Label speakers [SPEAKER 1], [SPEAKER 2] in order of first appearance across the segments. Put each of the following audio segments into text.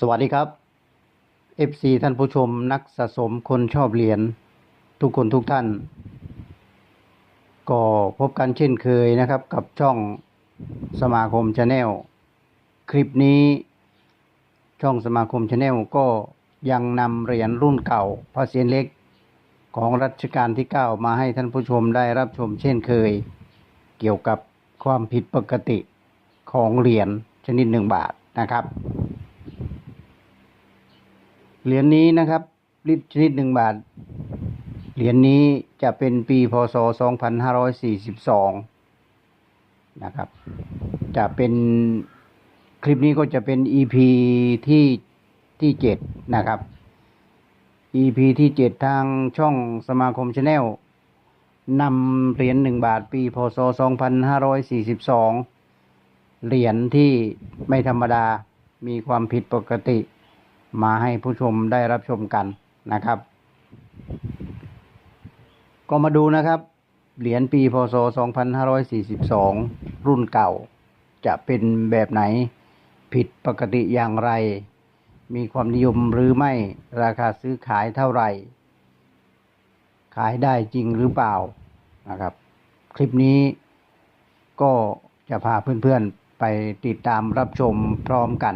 [SPEAKER 1] สวัสดีครับ FC ท่านผู้ชมนักสะสมคนชอบเหรียญทุกคนทุกท่าน ก็พบกันเช่นเคยนะครับกับช่องสมาคมชาแนลคลิปนี้ ช่องสมาคมชาแนลก็ยังนำเหรียญรุ่นเก่าพระเศียรเล็กของรัชกาลที่ 9 มาให้ท่านผู้ชมได้รับชมเช่นเคย เกี่ยวกับความผิดปกติของเหรียญชนิดหนึ่งบาทนะครับ เหรียญนี้นะครับลิตรชนิดหนึ่งบาท เหรียญนี้จะเป็นปีพศ 2542 นะครับ จะเป็นคลิปนี้ก็จะเป็น EP ที่ที่7นะครับ EP ที่7ทางช่องสมาคมชาแนลนำเหรียญหนึ่งบาทปีพศ 2542 เหรียญที่ไม่ธรรมดามีความผิดปกติ มาให้ผู้ชมได้รับชมกันนะครับ ก็มาดูนะครับ เหรียญปีพศ 2542 รุ่นเก่า จะเป็นแบบไหนผิดปกติอย่างไร มีความนิยมหรือไม่ราคาซื้อขายเท่าไหร่ ขายได้จริงหรือเปล่านะครับ คลิปนี้ก็จะพาเพื่อนๆไปติดตามรับชมพร้อมกัน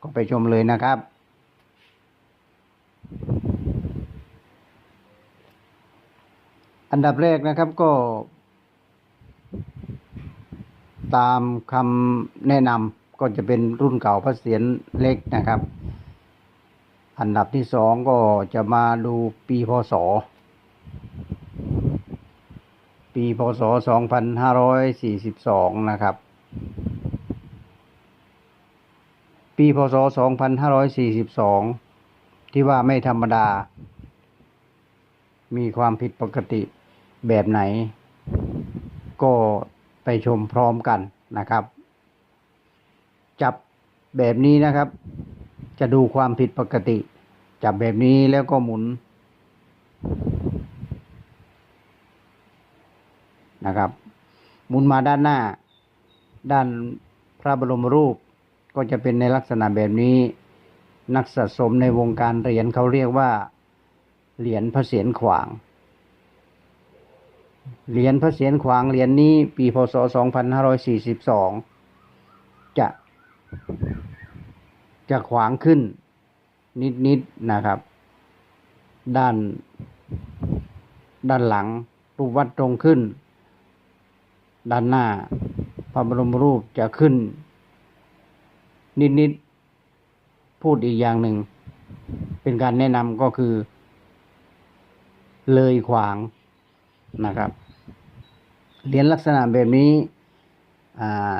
[SPEAKER 1] ก็ไปชมเลยนะครับ อันดับแรกนะครับก็ ตามคำแนะนำก็จะเป็นรุ่นเก่าพระเศียรเล็กนะครับ อันดับที่สองก็จะมาดูปีพศ ปีพศสองพันห้าร้อยสี่สิบสองนะครับ ปีพศสองพันห้าร้อยสี่สิบสองที่ว่าไม่ธรรมดา มีความผิดปกติ แบบไหน ก็ไปชมพร้อมกันนะครับ จับแบบนี้นะครับ จะดูความผิดปกติ จับแบบนี้แล้วก็หมุนนะครับหมุนมาด้านหน้า ด้านพระบรมรูปก็จะเป็นในลักษณะแบบนี้ นักสะสมในวงการเหรียญเขาเรียกว่า เหรียญพระเศียรขวาง เหรียญพระเศียรขวางเหรียญนี้ปีพศ 2542 จะ จะขวางขึ้น นิดๆนะครับ ด้าน ด้านหลังรูปวัดตรงขึ้น ด้านหน้า พระบรมรูปจะขึ้น นิดๆพูดอีกอย่างหนึ่ง เป็นการแนะนำก็คือ เลยขวาง นะครับ เหรียญลักษณะแบบนี้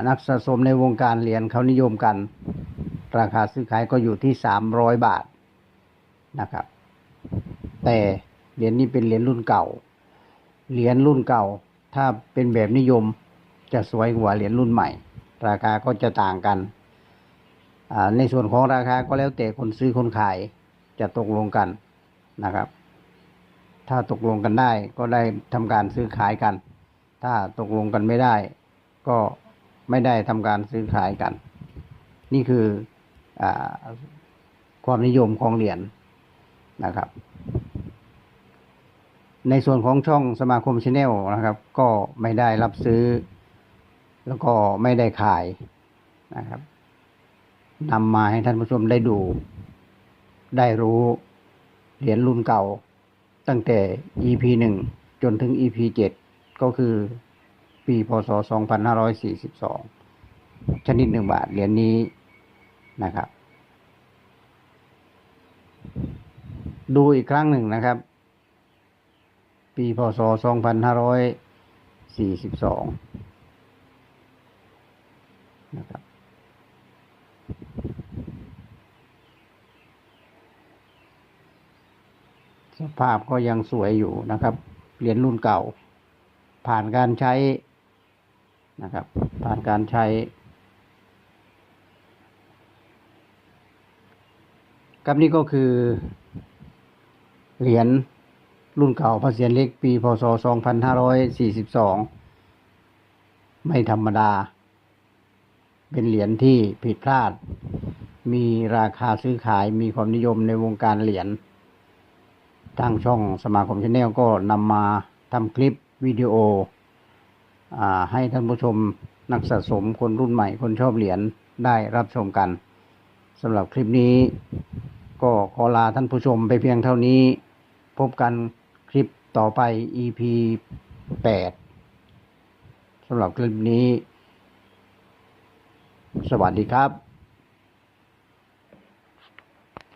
[SPEAKER 1] นักสะสมในวงการเหรียญเขานิยมกัน ราคาซื้อขายก็อยู่ที่สามร้อยบาทนะครับ แต่เหรียญนี้เป็นเหรียญรุ่นเก่า เหรียญรุ่นเก่า ถ้าเป็นแบบนิยมจะสวยกว่าเหรียญรุ่นใหม่ ราคาก็จะต่างกัน ในส่วนของราคาก็แล้วแต่คนซื้อคนขายจะตกลงกันนะครับ ถ้าตกลงกันได้ก็ได้ทำการซื้อขายกัน ถ้าตกลงกันไม่ได้ ก็ไม่ได้ทำการซื้อขายกัน นี่คืออาความนิยมของเหรียญนะครับ ในส่วนของช่องสมาคมชาแนลนะครับ ก็ไม่ได้รับซื้อ แล้วก็ไม่ได้ขายนะครับนำมาให้ท่านผู้ชมได้ดู ได้รู้เหรียญรุ่นเก่า ตั้งแต่ EP หนึ่งจนถึง EP เจ็ดก็คือปีพศ 2542 ชนิดหนึ่งบาทเหรียญนี้นะครับ ดูอีกครั้งหนึ่งนะครับ ปีพศ 2542 นะครับ สภาพก็ยังสวยอยู่นะครับ เหรียญรุ่นเก่า ผ่านการใช้นะครับ ผ่านการใช้ ครับนี่ก็คือ เหรียญรุ่นเก่าพระเศียรเล็กปีพศ 2542 ไม่ธรรมดา เป็นเหรียญที่ผิดพลาด มีราคาซื้อขายมีความนิยมในวงการเหรียญ ทางช่องสมาคมชาแนลก็นำมาทำคลิปวิดีโออให้ท่านผู้ชมนักสะสมคนรุ่นใหม่คนชอบเหรียญได้รับชมกันสำหรับคลิปนี้ ก็ขอลาท่านผู้ชมไปเพียงเท่านี้ พบกันคลิปต่อไป EP 8สำหรับคลิปนี้ สวัสดีครับ